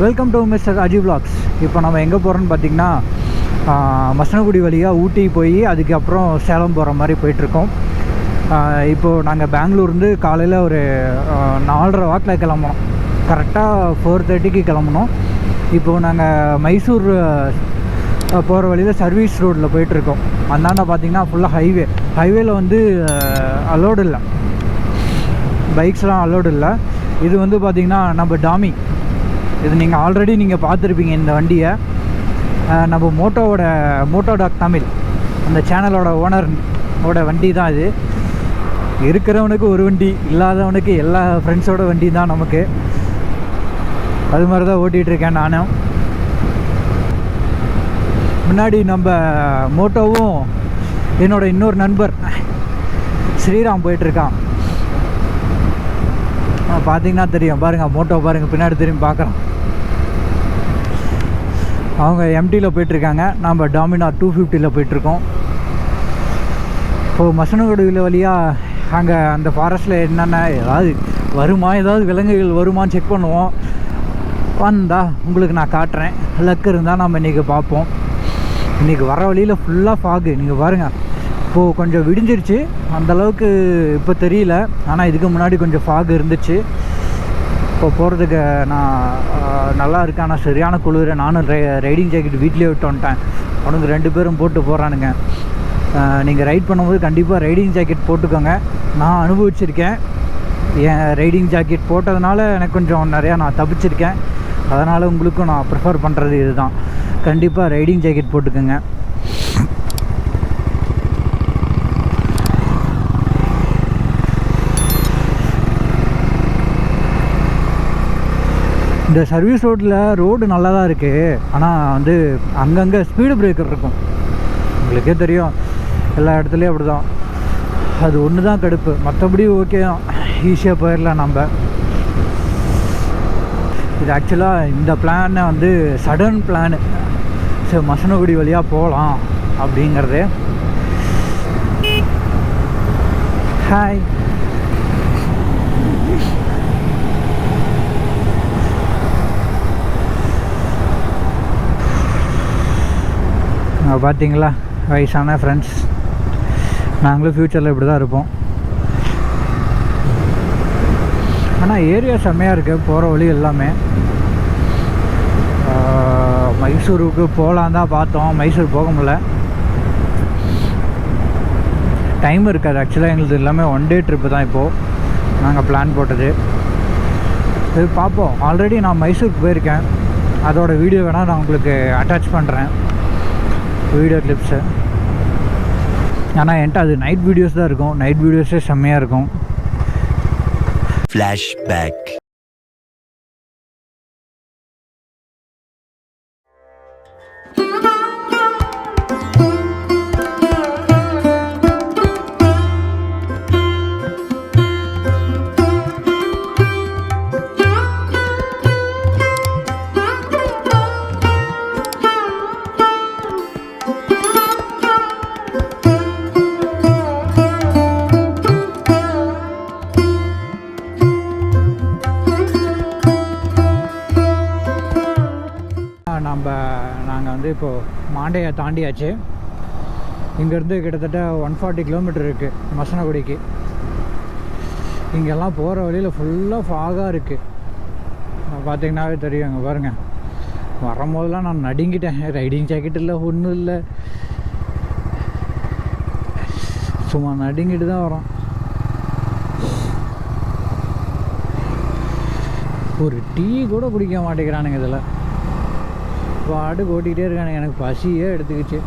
Welcome to mister Aji vlogs. இப்போ நம்ம எங்கே போகிறோன்னு பார்த்திங்கன்னா மசனகுடி வழியாக ஊட்டி போய் அதுக்கப்புறம் சேலம் போகிற மாதிரி போயிட்டுருக்கோம். இப்போது நாங்கள் பெங்களூர்லேருந்து காலையில் ஒரு நாலரை வாக்கில் கிளம்புனோம். கரெக்டாக ஃபோர் தேர்ட்டிக்கு கிளம்புனோம். இப்போது நாங்கள் மைசூர் போகிற வழியில் சர்வீஸ் ரோட்டில் போயிட்டுருக்கோம். அந்தாண்ட பார்த்திங்கன்னா ஃபுல்லாக ஹைவே ஹைவேல வந்து அலோடு இல்லை. பைக்ஸ்லாம் அலோடு இல்லை. இது வந்து பார்த்திங்கன்னா நம்ம டாமி இது நீங்கள் ஆல்ரெடி நீங்கள் பார்த்துருப்பீங்க இந்த வண்டியை. நம்ம மோட்டோவோட மோட்டோ டாக் தமிழ். அந்த சேனலோட ஓனர் ஓட வண்டி தான் இது. இருக்கிறவனுக்கு ஒரு வண்டி இல்லாதவனுக்கு எல்லா ஃப்ரெண்ட்ஸோட வண்டி தான் நமக்கு. அது மாதிரி தான் ஓட்டிகிட்டு இருக்கேன் நானும். முன்னாடி நம்ம மோட்டோவும் என்னோட இன்னொரு நண்பர் ஸ்ரீராம் போயிட்டுருக்கான் பார்த்தீங்கன்னா தெரியும். பாருங்கள் மோட்டோ பாருங்கள் பின்னாடி திரும்பி பார்க்குறோம். அவங்க எம்டியில் போயிட்டுருக்காங்க. நம்ம டாமினார் டூ ஃபிஃப்டியில் போயிட்டுருக்கோம். இப்போது மசனகுடுவில் வழியாக அங்கே அந்த ஃபாரஸ்ட்டில் என்னென்ன ஏதாவது வருமா? ஏதாவது விலங்குகள் வருமான்னு செக் பண்ணுவோம். வந்தால் உங்களுக்கு நான் காட்டுறேன். லக்கு இருந்தால் நம்ம இன்றைக்கி பார்ப்போம். இன்றைக்கி வர வழியில் ஃபுல்லாக ஃபாகு நீங்கள் பாருங்கள் இப்போது கொஞ்சம் விடிஞ்சிருச்சு. அந்தளவுக்கு இப்போ தெரியல. ஆனால் இதுக்கு முன்னாடி கொஞ்சம் ஃபாக் இருந்துச்சு. இப்போ போகிறதுக்கு நான் நல்லா இருக்கேன். ஆனால் சரியான குளிர். நானும் ரை ரைடிங் ஜாக்கெட் வீட்லேயே விட்டு வந்துட்டேன். அவனுக்கு ரெண்டு பேரும் போட்டு போகிறானுங்க நீங்கள் ரைட் பண்ணும்போது கண்டிப்பாக ரைடிங் ஜாக்கெட் போட்டுக்கோங்க. நான் அனுபவிச்சிருக்கேன். என் ரைடிங் ஜாக்கெட் போட்டதுனால எனக்கு கொஞ்சம் நிறையா நான் தப்பிச்சிருக்கேன். அதனால் உங்களுக்கும் நான் ப்ரிஃபர் பண்ணுறது இதுதான். கண்டிப்பாக ரைடிங் ஜாக்கெட் போட்டுக்கோங்க. இந்த சர்வீஸ் ரோட்டில் ரோடு நல்லா தான் இருக்குது ஆனால் வந்து அங்கங்கே ஸ்பீடு பிரேக்கர் இருக்கும். உங்களுக்கே தெரியும். எல்லா இடத்துலையும் அப்படி தான் அது ஒன்று தான் கடுப்பு. மற்றபடி ஓகே தான். ஈஸியாக போயிடலாம் நம்ம. இது ஆக்சுவலாக இந்த பிளானை வந்து சடன் பிளானு ஸோ மசனகுடி வழியாக போகலாம் அப்படிங்கிறது. ஹாய் பார்த்தீங்களா? வயசான ஃப்ரெண்ட்ஸ் நாங்களும் ஃப்யூச்சரில் இப்படி தான் இருப்போம். ஆனால் ஏரியா செம்மையாக இருக்குது போகிற வழி எல்லாமே. மைசூருக்கு போகலான் தான் பார்த்தோம். மைசூர் போக முடில டைம் இருக்காது. ஆக்சுவலாக எங்களுக்கு எல்லாமே ஒன் டே ட்ரிப்பு தான் இப்போது நாங்கள் பிளான் போட்டது. இது பார்ப்போம். ஆல்ரெடி நான் மைசூருக்கு போயிருக்கேன். அதோட வீடியோ வேணால் நான் உங்களுக்கு அட்டாச் பண்ணுறேன் வீடியோ கிளிப்ஸு ஆனால் என்கிட்ட அது நைட் வீடியோஸ் தான் இருக்கும். நைட் வீடியோஸே செம்மையாக இருக்கும். ஃப்ளாஷ்பேக் இப்போது தாண்டியாச்சு. இங்கேருந்து கிட்டத்தட்ட ஒன் ஃபார்ட்டி கிலோமீட்டர் இருக்குது மசனகுடிக்கு. இங்கெல்லாம் போகிற வழியில் ஃபுல்லாக ஃபாகாக இருக்குது பார்த்திங்கனாவே தெரியும் இங்கே பாருங்கள் வரும்போதெல்லாம் நான் நடுங்கிட்டேன். ரைடிங் ஜாக்கெட் இல்லை ஒன்றும் இல்லை. சும்மா நடுங்கிட்டு தான் வரோம். ஒரு டீ கூட குடிக்க மாட்டேங்கிறானுங்க இதில். பாடு ஓட்டிகிட்டே இருக்கானு எனக்கு பசியே எடுத்துக்கிச்சு.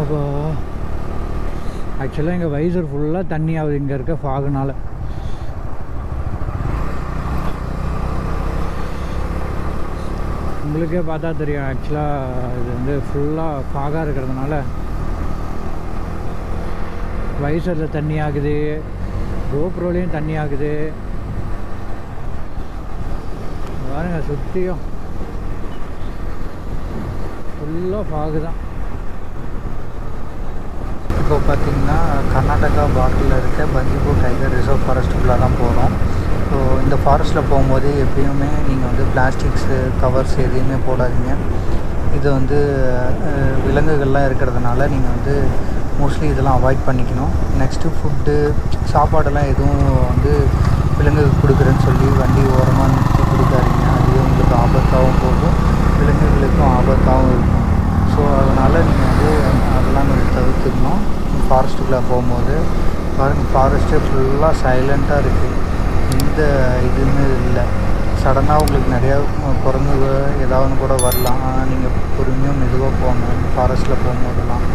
அப்போ. ஆக்சுவலாக எங்கள் வைசர் ஃபுல்லாக தண்ணி ஆகுது இங்கே இருக்க ஃபாகுனால் உங்களுக்கே பார்த்தா தெரியும். ஆக்சுவலாக இது வந்து ஃபுல்லாக ஃபாகாக இருக்கிறதுனால வைசரில் தண்ணி ஆகுது. கோப்ரோலையும் தண்ணி ஆகுது. பாருங்கள் சுற்றியும் ஃபுல்லாக ஃபாகு தான். இப்போ பார்த்தீங்கன்னா கர்நாடகா பார்டரில் இருக்க பந்திப்பூர் டைகர் ரிசர்வ் ஃபாரஸ்ட்டுக்குள்ளே தான் போகிறோம் ஸோ இந்த ஃபாரஸ்ட்டில் போகும்போது எப்பயுமே நீங்கள் வந்து பிளாஸ்டிக்ஸு கவர்ஸ் எதையுமே போடாதீங்க. இது வந்து விலங்குகள்லாம் இருக்கிறதுனால நீங்கள் வந்து மோஸ்ட்லி இதெல்லாம் அவாய்ட் பண்ணிக்கணும். நெக்ஸ்ட்டு ஃபுட்டு சாப்பாடெல்லாம் எதுவும் வந்து விலங்குக்கு கொடுக்குறேன்னு சொல்லி வண்டி ஓரமாக நிறுத்தி கொடுக்காதீங்க. அதுவே உங்களுக்கு ஆபத்தாகவும் போகும். விலங்குகளுக்கும் ஆபத்தாகவும் இருக்கும். ஸோ அதனால் நீங்கள் வந்து அதெல்லாம் கொஞ்சம் தவிர்த்துக்கணும். ஃபாரஸ்ட்டுக்குள்ளே போகும்போது பாருங்கள் ஃபாரஸ்ட்டே ஃபுல்லாக சைலண்ட்டாக இருக்குது எந்த இதுவுமே இல்லை. சடனாக உங்களுக்கு நிறையா குரங்கு ஏதாவது கூட வரலாம். ஆனால் நீங்கள் பொறுமையாக மெதுவாக போகணும் ஃபாரஸ்ட்டில் போகும்போதெல்லாம்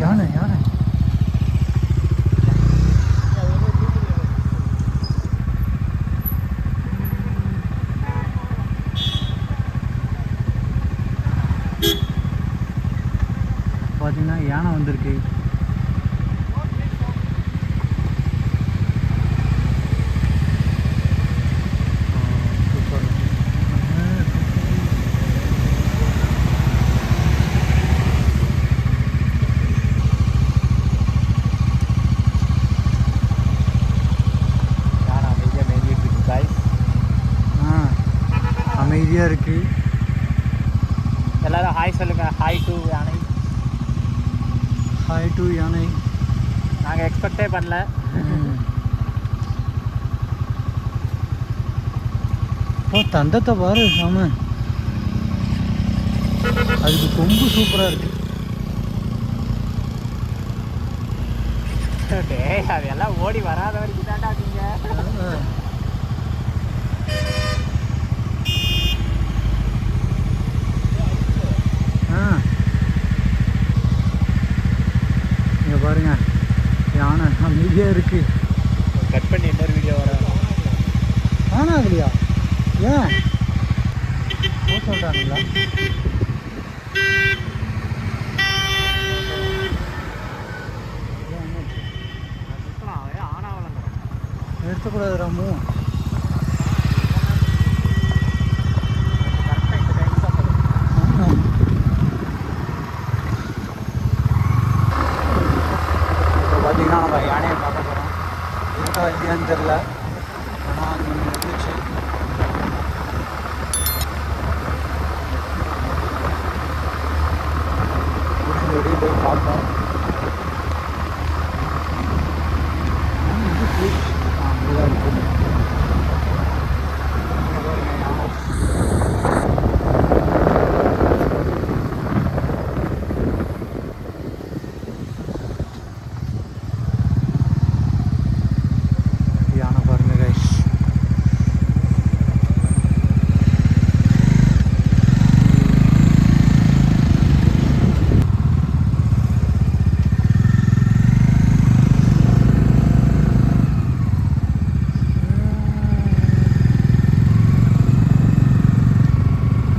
யானை யானை பார்த்தீங்கன்னா யானை வந்திருக்கு யானை அமைதியாக மேய்ஞ்சிட்டு இருக்கு காய்ஸ் ஆ அமைதியாக இருக்குது எல்லாரும் ஹாய் சொல்லுங்க ஹாய் டு யானை ஹாய் டு யானை நாங்கள் எக்ஸ்பெக்டே பண்ணல. ஓ தந்தத்தை பாரு ஆமாம் அதுக்கு கொம்பு சூப்பராக இருக்கு. டேய் அது எல்லாம் ஓடி வராத வரைக்கும் தாண்டா நீங்க ஆ இங்கே பாருங்க. யானை அமைதியாக இருக்கு. கட் பண்ணி இன்னொரு வீடியோ வர காணாதுலையா ஏன்? போக சொல்கிறானுங்களா எடுத்துக்கூடாது ராமு ஆமா. இப்போ பார்த்தீங்கன்னா நம்ம யானையை பார்க்க போகிறோம் இருக்கா தெரில ஆனால் அது ஒன்று இருந்துச்சு முடிஞ்ச வரையும் போய் பார்த்தோம் ஆ, இருக்கு. ஆ, அங்கதான் இருக்கு. இங்க பாருங்க, யானை. யானை பாருங்க கைஸ்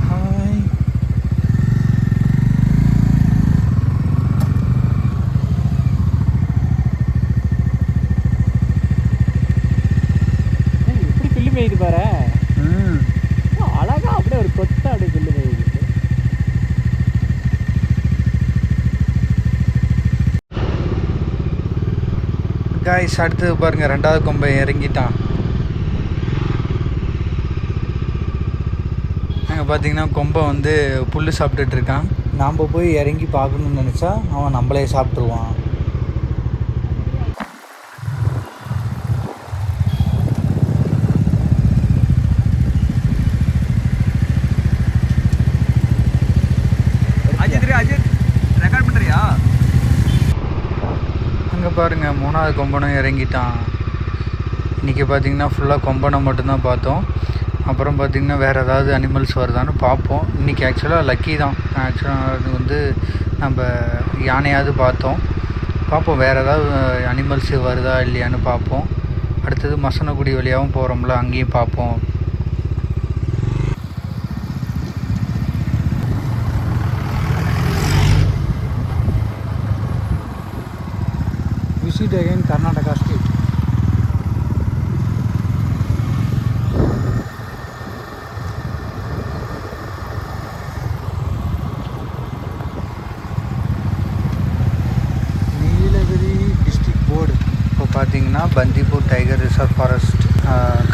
ஹாய் எப்படி பில்லு மேயுது பாரு. ம். அழகா அப்படியே ஒரு கொத்தா அப்படியே பில்லு மேயுது காய்ஸ் அடுத்தது பாருங்க ரெண்டாவது கொம்பை இறங்கிட்டான். அங்கே பார்த்தீங்கன்னா கொம்பை வந்து புல் சாப்பிட்டுட்டு இருக்கான். நாம் போய் இறங்கி பார்க்கணும்னு நினச்சா அவன் நம்மளே சாப்பிட்ருவான் மூணாவது கொம்பனும் இறங்கிட்டான். இன்றைக்கி பார்த்தீங்கன்னா ஃபுல்லாக கொம்பனை மட்டும்தான் பார்த்தோம். அப்புறம் பார்த்திங்கன்னா வேறு ஏதாவது அனிமல்ஸ் வருதான்னு பார்ப்போம். இன்றைக்கி ஆக்சுவலாக லக்கி தான். ஆக்சுவலாக அது வந்து நம்ம யானையாவது பார்த்தோம். பார்ப்போம் வேறு ஏதாவது அனிமல்ஸ் வருதா இல்லையான்னு பார்ப்போம். அடுத்தது மசனக்குடி வழியாகவும் போகிறோம்ல அங்கேயும் பார்ப்போம். Visit again Karnataka state. Nilgiri district board இப்போ பார்த்தீங்கன்னா Bandipur tiger reserve forest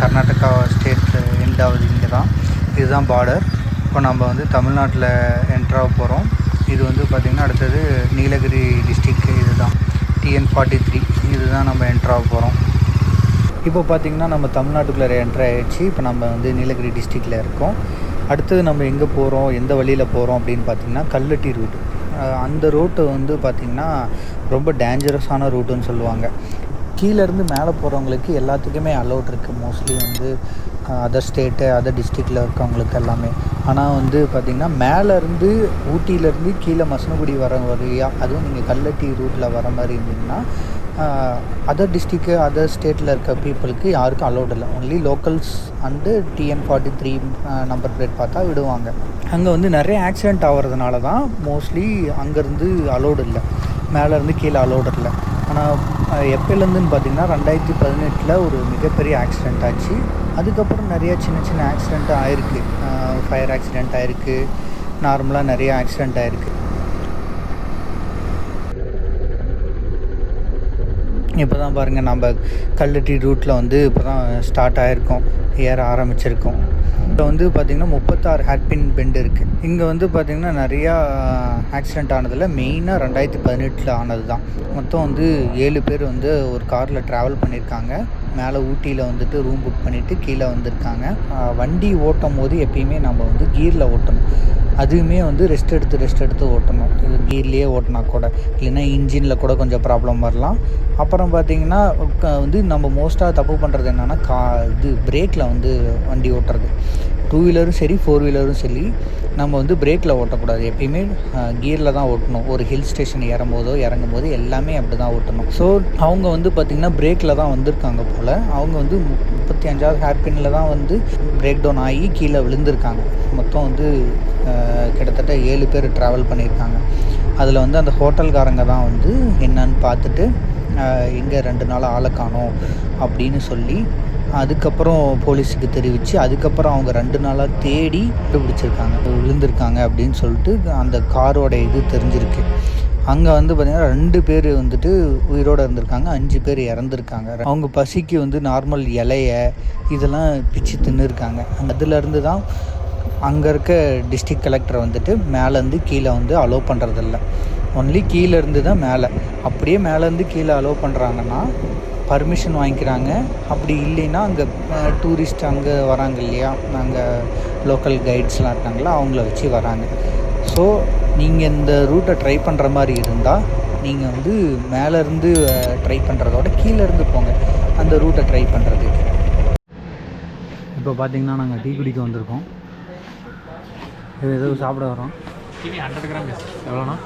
Karnataka state end ஆகுது இங்கே தான். இதுதான் பார்டர் இப்போ நம்ம வந்து தமிழ்நாட்டில் என்ட்ராக போகிறோம் இது வந்து பார்த்திங்கன்னா அடுத்தது நீலகிரி டிஸ்ட்ரிக் இதுதான். டிஎன் ஃபார்ட்டி த்ரீ இதுதான் நம்ம என்ட்ராக போகிறோம் இப்போ பார்த்திங்கன்னா நம்ம தமிழ்நாட்டுக்குள்ளே என்ட்ரு ஆகிடுச்சு இப்போ நம்ம வந்து நீலகிரி டிஸ்ட்ரிக்டில் இருக்கோம். அடுத்தது நம்ம எங்கே போகிறோம் எந்த வழியில் போகிறோம் அப்படின்னு பார்த்திங்கன்னா கல்லட்டி ரூட் அந்த ரூட்டு வந்து பார்த்திங்கன்னா ரொம்ப டேஞ்சரஸான ரூட்டுன்னு சொல்லுவாங்க. கீழேருந்து மேலே போகிறவங்களுக்கு எல்லாத்துக்குமே அலௌட் இருக்குது மோஸ்ட்லி வந்து அதர் ஸ்டேட்டு அதர் டிஸ்ட்ரிக்டில் இருக்கவங்களுக்கு எல்லாமே. ஆனால் வந்து பார்த்திங்கன்னா மேலேருந்து ஊட்டியிலேருந்து கீழே மசனகுடி வர வழியாக அதுவும் நீங்கள் கல்லட்டி ரூட்டில் வர மாதிரி இருந்தீங்கன்னா அதர் டிஸ்ட்ரிக்கு அதர் ஸ்டேட்டில் இருக்க பீப்புளுக்கு யாருக்கும் அலோட் இல்லை. Only locals and TN forty three number plate பார்த்தா விடுவாங்க. அங்கே வந்து நிறைய ஆக்சிடெண்ட் ஆகிறதுனால தான் மோஸ்ட்லி அங்கேருந்து அலோடு இல்லை. மேலேருந்து கீழே அலோடு இல்லை. ஆனால் எப்போலேருந்துன்னு பார்த்தீங்கன்னா ரெண்டாயிரத்தி பதினெட்டில் ஒரு மிகப்பெரிய ஆக்சிடெண்ட் ஆச்சு. அதுக்கப்புறம் நிறையா சின்ன சின்ன ஆக்சிடெண்ட் ஆயிருக்கு. ஃபயர் ஆக்சிடெண்ட் ஆயிருக்கு. நார்மலாக நிறைய ஆக்சிடெண்ட் ஆயிருக்கு. இப்போ தான் பாருங்கள் நம்ம கல்லட்டி ரூட்டில் வந்து இப்போ தான் ஸ்டார்ட் ஆகிருக்கோம் ஏற ஆரம்பிச்சிருக்கோம். இப்போ வந்து பார்த்திங்கன்னா முப்பத்தாறு ஹேர்பின் பெண்டு இருக்குது இங்கே வந்து பார்த்திங்கன்னா நிறையா ஆக்சிடெண்ட் ஆனதில் மெயினாக ரெண்டாயிரத்தி பதினெட்டில் ஆனது தான் மொத்தம் வந்து ஏழு பேர் வந்து ஒரு காரில் ட்ராவல் பண்ணியிருக்காங்க மேலே ஊட்டியில் வந்துட்டு ரூம் புக் பண்ணிவிட்டு கீழே வந்திருக்காங்க. வண்டி ஓட்டும் போது எப்பயுமே நம்ம வந்து கீரில் ஓட்டணும். அதுவுமே வந்து ரெஸ்ட் எடுத்து ரெஸ்ட் எடுத்து ஓட்டணும். இது கீர்லேயே ஓட்டினா கூட. இல்லைன்னா இன்ஜினில் கூட கொஞ்சம் ப்ராப்ளம் வரலாம். அப்புறம் பார்த்திங்கன்னா வந்து நம்ம மோஸ்ட்டாக தப்பு பண்ணுறது என்னென்னா கா இது பிரேக்கில் வந்து வண்டி ஓட்டுறது. டூ வீலரும் சரி ஃபோர் வீலரும் சரி நம்ம வந்து பிரேக்கில் ஓட்டக்கூடாது. எப்பயுமே கியரில் தான் ஓட்டணும். ஒரு ஹில் ஸ்டேஷன் ஏறும் போதோ இறங்கும் போது எல்லாமே அப்படி தான் ஓட்டணும். ஸோ அவங்க வந்து பார்த்திங்கன்னா பிரேக்கில் தான் வந்திருக்காங்க போல். அவங்க வந்து முப்பத்தி அஞ்சாவது ஹேர்பின்னில் தான் வந்து பிரேக் டவுன் ஆகி கீழே விழுந்திருக்காங்க. மொத்தம் வந்து கிட்டத்தட்ட ஏழு பேர் ட்ராவல் பண்ணியிருக்காங்க. அதில் வந்து அந்த ஹோட்டல்காரங்க தான் வந்து என்னன்னு பார்த்துட்டு எங்கே ரெண்டு நாள் ஆளை காணும் அப்படின்னு சொல்லி அதுக்கப்புறம் போலீஸுக்கு தெரிவித்து அதுக்கப்புறம் அவங்க ரெண்டு நாளாக தேடி கண்டுபிடிச்சிருக்காங்க. விழுந்திருக்காங்க அப்படின்னு சொல்லிட்டு அந்த காரோட இது தெரிஞ்சிருக்கு. அங்கே வந்து பார்த்திங்கன்னா ரெண்டு பேர் வந்துட்டு உயிரோடு இருந்திருக்காங்க அஞ்சு பேர் இறந்துருக்காங்க. அவங்க பசிக்கு வந்து நார்மல் இலைய இதெல்லாம் பிச்சு தின்னுருக்காங்க. அதுலேருந்து தான் அங்கே இருக்க டிஸ்ட்ரிக்ட் கலெக்டர் வந்துட்டு மேலேருந்து கீழே வந்து அலோவ் பண்ணுறதில்ல ஒன்லி கீழேருந்து தான் மேலே. அப்படியே மேலேருந்து கீழே அலோவ் பண்ணுறாங்கன்னா பர்மிஷன் வாங்கிக்கிறாங்க. அப்படி இல்லைன்னா அங்கே டூரிஸ்ட் அங்கே வராங்க இல்லையா? அங்கே லோக்கல் கைட்ஸ்லாம் இருக்காங்களா? அவங்கள வச்சு வராங்க. ஸோ நீங்கள் இந்த ரூட்டை ட்ரை பண்ணுற மாதிரி இருந்தால் நீங்கள் வந்து மேலேருந்து ட்ரை பண்ணுறதோட கீழேருந்து போங்க. அந்த ரூட்டை ட்ரை பண்ணுறதுக்கு இப்போ பார்த்தீங்கன்னா நாங்கள் டீ குடிக்க வந்திருக்கோம். இது ஏதோ சாப்பிட வரோம். கிவி ஹண்ட்ரட் கிராம் எவ்வளோண்ணா?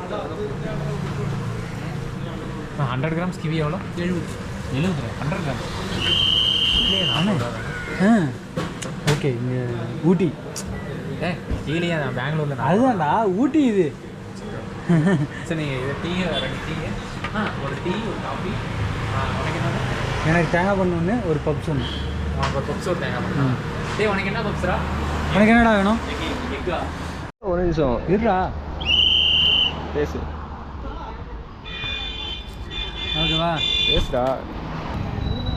ஹண்ட்ரட் கிராம்ஸ் கிவி எவ்வளோ? எழுபது. எழுபது அண்ணே. ஆ. ஓகே இங்கே ஊட்டி. ஏ கீழே நான் பெங்களூரில் அதுதான்டா ஊட்டி இது. சரி நீங்கள் இது டீ ரெண்டு டீ. ஆ. ஒரு டீ ஒரு காஃபி உனக்கு என்ன எனக்கு தேங்காய் பண்ண ஒன்று ஒரு பப்ஸ் ஒன்று ஒரு பப்ஸ் ஒரு தேங்காய் பண்ணா. டேய் உனக்கு என்ன பப்ஸ்ரா? எனக்கு என்னடா வேணும்? ஒரு நிமிஷம். இருடா. பேசு. ஓகேவா? பேசுடா.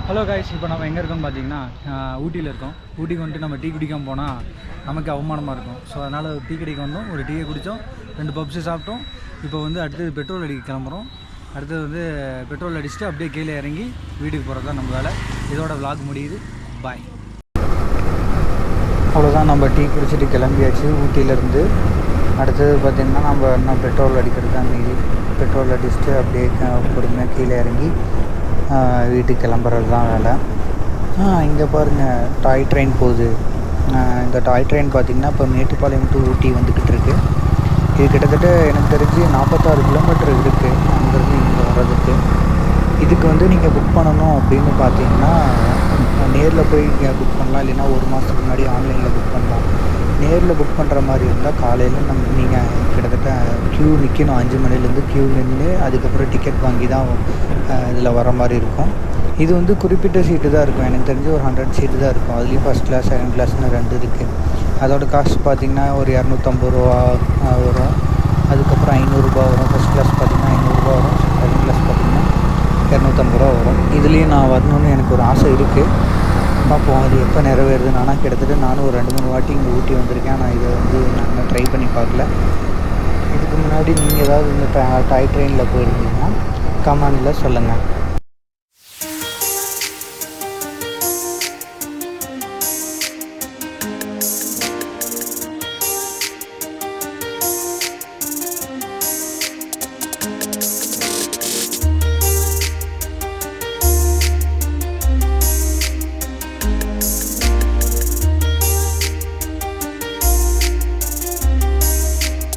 ஹலோ காய்ஸ் இப்போ நம்ம எங்கே இருக்கோம்னு பார்த்தீங்கன்னா ஊட்டியில் இருக்கோம். ஊட்டிக்கு வந்துட்டு நம்ம டீ குடிக்காமல் போனால் நமக்கு அவமானமாக இருக்கும். ஸோ அதனால் ஒரு டீ கடைக்கு வந்தோம் ஒரு டீயை குடித்தோம் ரெண்டு பப்ஸு சாப்பிட்டோம். இப்போ வந்து அடுத்தது பெட்ரோல் அடிக்க கிளம்புறோம். அடுத்தது வந்து பெட்ரோல் அடிச்சுட்டு அப்படியே கீழே இறங்கி வீட்டுக்கு போகிறது தான் நம்ம வேலை. இதோட vlog முடியுது. பாய் அவ்வளோதான் நம்ம டீ குடிச்சிட்டு கிளம்பியாச்சு ஊட்டியிலேருந்து அடுத்தது பார்த்திங்கன்னா நம்ம இன்னும் பெட்ரோல் அடிக்கிறது தான் மீதி பெட்ரோல் அடிச்சுட்டு அப்படியே பொறுமையாக கீழே இறங்கி வீட்டுக்கு கிளம்புறது தான் வேலை இங்கே பாருங்கள் டாய் ட்ரெயின் போகுது. இந்த டாய் ட்ரெயின் பார்த்திங்கன்னா இப்போ மேட்டுப்பாளையம் டு ஊட்டி வந்துக்கிட்டு இருக்கு. இது கிட்டத்தட்ட எனக்கு தெரிஞ்சு நாற்பத்தாறு கிலோமீட்டர் இருக்குது அங்கேருந்து இங்கே வர்றதுக்கு. இதுக்கு வந்து நீங்கள் புக் பண்ணணும் அப்படின்னு பார்த்தீங்கன்னா நேரில் போய் புக் பண்ணலாம் இல்லைன்னா ஒரு மாதத்துக்கு முன்னாடி ஆன்லைனில் புக் பண்ணலாம். நேரில் புக் பண்ணுற மாதிரி இருந்தால் காலையில் நம்ம நீங்கள் கிட்டத்தட்ட க்யூ நிற்கணும் அஞ்சு மணிலேருந்து க்யூ நின்று அதுக்கப்புறம் டிக்கெட் வாங்கி தான் இதில் வர மாதிரி இருக்கும். இது வந்து குறிப்பிட்ட சீட்டு தான் இருக்கும். எனக்கு தெரிஞ்சு ஒரு ஹண்ட்ரட் சீட்டு தான் இருக்கும். அதுலேயும் ஃபஸ்ட் கிளாஸ் செகண்ட் கிளாஸ்னு ரெண்டு இருக்குது அதோட காஸ்ட் பார்த்திங்கன்னா ஒரு இரநூத்தம்பது ரூபா வரும். அதுக்கப்புறம் ஐநூறுரூபா வரும். ஃபஸ்ட் கிளாஸ் பார்த்திங்கன்னா ஐநூறுரூபா வரும். செகண்ட் கிளாஸ் பார்த்திங்கன்னா இரநூத்தம்பது ரூபா வரும். இதுலேயும் நான் வரணும்னு எனக்கு ஒரு ஆசை இருக்குது பார்ப்போம். அது எப்போ நிறைவேறுது ஆனால் கிட்டத்தட்ட நானும் ஒரு ரெண்டு மூணு வாட்டி இங்கே ஊட்டி வந்திருக்கேன். ஆனால் இதை வந்து நாங்கள் ட்ரை பண்ணி பார்க்கல. இதுக்கு முன்னாடி நீங்கள் ஏதாவது இந்த டாய் ட்ரெயினில் போயிருந்தீங்கன்னா கமெண்டில் சொல்லுங்கள்